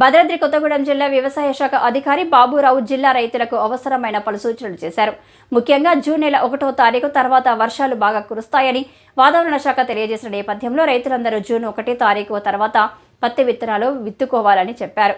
భద్రాద్రి కొత్తగూడెం జిల్లా వ్యవసాయ శాఖ అధికారి బాబురావు జిల్లా రైతులకు అవసరమైన పలు సూచనలు చేశారు. ముఖ్యంగా జూన్ నెల ఒకటో తారీఖు తర్వాత వర్షాలు బాగా కురుస్తాయని వాతావరణ శాఖ తెలియజేసిన నేపథ్యంలో రైతులందరూ జూన్ ఒకటి తారీఖు తర్వాత పత్తి విత్తనాలు విత్తుకోవాలని చెప్పారు.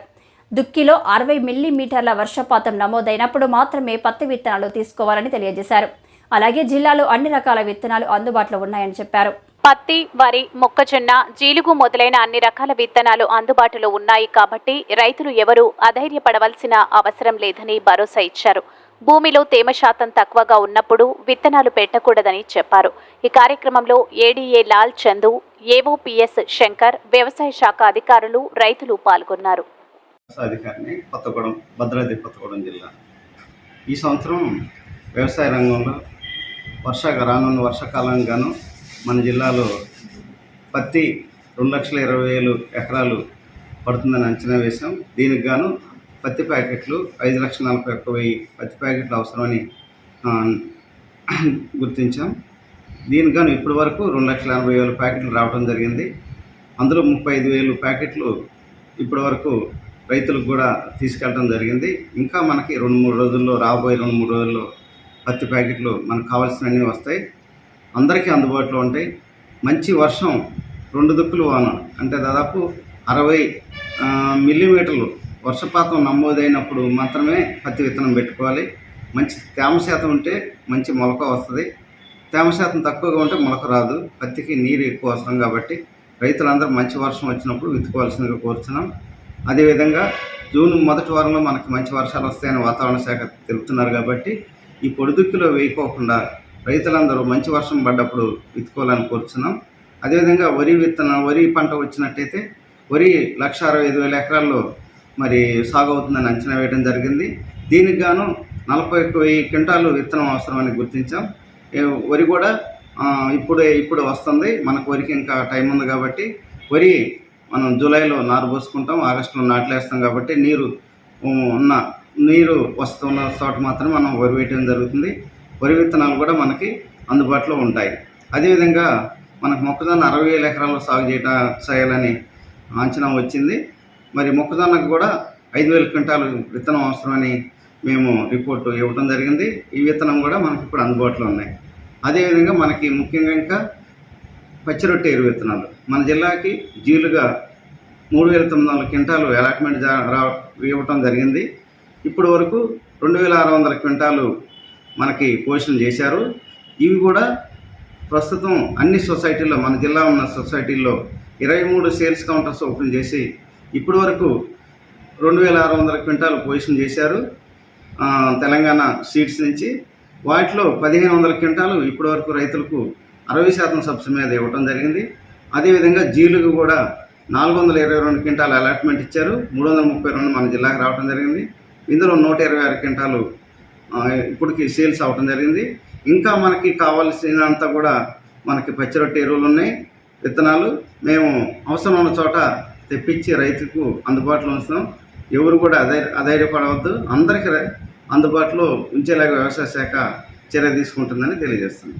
దుక్కిలో అరవై మిల్లీమీటర్ల వర్షపాతం నమోదైనప్పుడు మాత్రమే పత్తి విత్తనాలు తీసుకోవాలని తెలియజేశారు. అలాగే జిల్లాలో అన్ని రకాల విత్తనాలు అందుబాటులో ఉన్నాయని చెప్పారు. పత్తి వరి మొక్కజొన్న జీలుగు మొదలైన అన్ని రకాల విత్తనాలు అందుబాటులో ఉన్నాయి కాబట్టి రైతులు ఎవరూ అధైర్యపడవలసిన అవసరం లేదని భరోసా ఇచ్చారు. భూమిలో తేమ శాతం తక్కువగా ఉన్నప్పుడు విత్తనాలు పెట్టకూడదని చెప్పారు. ఈ కార్యక్రమంలో ఏడీఏ లాల్ చందు ఏఓపీఎస్ శంకర్ వ్యవసాయ శాఖ అధికారులు రైతులు పాల్గొన్నారు. ఈ సంవత్సరం వ్యవసాయ రంగంలో వర్ష రానున్న వర్షాకాలం గాను మన జిల్లాలో పత్తి రెండు లక్షల ఇరవై వేలు ఎకరాలు పడుతుందని అంచనా వేశాం. దీనికి గాను పత్తి ప్యాకెట్లు ఐదు లక్షల నలభై ఒక్క వెయ్యి పత్తి ప్యాకెట్లు అవసరమని గుర్తించాం. దీనికి గాను ఇప్పటి వరకు రెండు లక్షల ఎనభై వేల ప్యాకెట్లు రావడం జరిగింది. అందులో ముప్పై ఐదు వేలు ప్యాకెట్లు ఇప్పటి వరకు రైతులకు కూడా తీసుకెళ్ళడం జరిగింది. ఇంకా మనకి రెండు మూడు రోజుల్లో రాబోయే రెండు మూడు రోజుల్లో పత్తి ప్యాకెట్లు మనకు కావాల్సినవన్నీ వస్తాయి. అందరికీ అందుబాటులో ఉంటాయి. మంచి వర్షం రెండు దుక్కులు వాన అంటే దాదాపు అరవై మిల్లీమీటర్లు వర్షపాతం నమోదైనప్పుడు మాత్రమే పత్తి విత్తనం పెట్టుకోవాలి. మంచి తేమ శాతం ఉంటే మంచి మొలక వస్తుంది. తేమ శాతం తక్కువగా ఉంటే మొలక రాదు. పత్తికి నీరు ఎక్కువ అవసరం కాబట్టి రైతులందరూ మంచి వర్షం వచ్చినప్పుడు విత్తుకోవాల్సిందిగా కోరుతున్నాం అదేవిధంగా జూన్ మొదటి వారంలో మనకి మంచి వర్షాలు వస్తాయని వాతావరణ శాఖ తెలుపుతున్నారు కాబట్టి ఈ పొడిదుక్కులో వేయకోకుండా రైతులందరూ మంచి వర్షం పడ్డప్పుడు విత్తుకోవాలని కోరుచున్నాం. అదేవిధంగా వరి విత్తన వరి పంట వచ్చినట్టయితే వరి లక్ష అరవై ఐదు వేల ఎకరాల్లో మరి సాగు అవుతుందని అంచనా వేయడం జరిగింది. దీనికి గాను నలభై ఒక్క వెయ్యి క్వింటాలు విత్తనం అవసరమని గుర్తించాం. వరి కూడా ఇప్పుడే ఇప్పుడు వస్తుంది. మనకు వరికి ఇంకా టైం ఉంది కాబట్టి వరి మనం జూలైలో నారు పోసుకుంటాం ఆగస్టులో నాట్లేస్తాం కాబట్టి నీరు ఉన్న నీరు వస్తున్న చోట మాత్రం మనం వరి వేయటం జరుగుతుంది. వరి విత్తనాలు కూడా మనకి అందుబాటులో ఉంటాయి. అదేవిధంగా మనకు మొక్కజొన్న అరవై వేల ఎకరాల్లో సాగు చేయట చేయాలని అంచనా వచ్చింది. మరి మొక్కజొన్నకు కూడా ఐదు వేల క్వింటాలు విత్తనం అవసరమని మేము రిపోర్టు ఇవ్వడం జరిగింది. ఈ విత్తనం కూడా మనకి ఇప్పుడు అందుబాటులో ఉన్నాయి. అదేవిధంగా మనకి ముఖ్యంగా ఇంకా పచ్చిరొట్టె ఎరువు విత్తనాలు. మన జిల్లాకి జీలుగా మూడు వేల తొమ్మిది వందల క్వింటాలు అలాట్మెంట్ జా రా ఇవ్వటం జరిగింది. ఇప్పుడు వరకు రెండు వేల ఆరు వందల క్వింటాలు మనకి పోషణ చేశారు. ఇవి కూడా ప్రస్తుతం అన్ని సొసైటీల్లో మన జిల్లా ఉన్న సొసైటీల్లో ఇరవై మూడు సేల్స్ కౌంటర్స్ ఓపెన్ చేసి ఇప్పటి వరకు రెండు వేల ఆరు వందల క్వింటాలు పొజిషన్ చేశారు. తెలంగాణ సీడ్స్ నుంచి వాటిలో పదిహేను వందల క్వింటాలు ఇప్పటి వరకు రైతులకు అరవై శాతం సబ్సిడీ మీద ఇవ్వడం జరిగింది. అదేవిధంగా జీలుకు కూడా నాలుగు వందల ఇరవై రెండు క్వింటాలు అలాట్మెంట్ ఇచ్చారు. మూడు వందల ముప్పై రెండు మన జిల్లాకు రావడం జరిగింది. ఇందులో నూట ఇరవై ఆరు క్వింటాలు ఇప్పటికి సేల్స్ అవ్వడం జరిగింది. ఇంకా మనకి కావాల్సినంత కూడా మనకి పచ్చిరొట్టె ఎరువులు ఉన్నాయి విత్తనాలు. మేము అవసరం ఉన్న చోట తెప్పించి రైతుకు అందుబాటులో ఉంచుతాం. ఎవరు కూడా అధైర్య అధైర్యపడవద్దు. అందరికీ అందుబాటులో ఉంచేలాగా వ్యవసాయ శాఖ చర్య తీసుకుంటుందని తెలియజేస్తుంది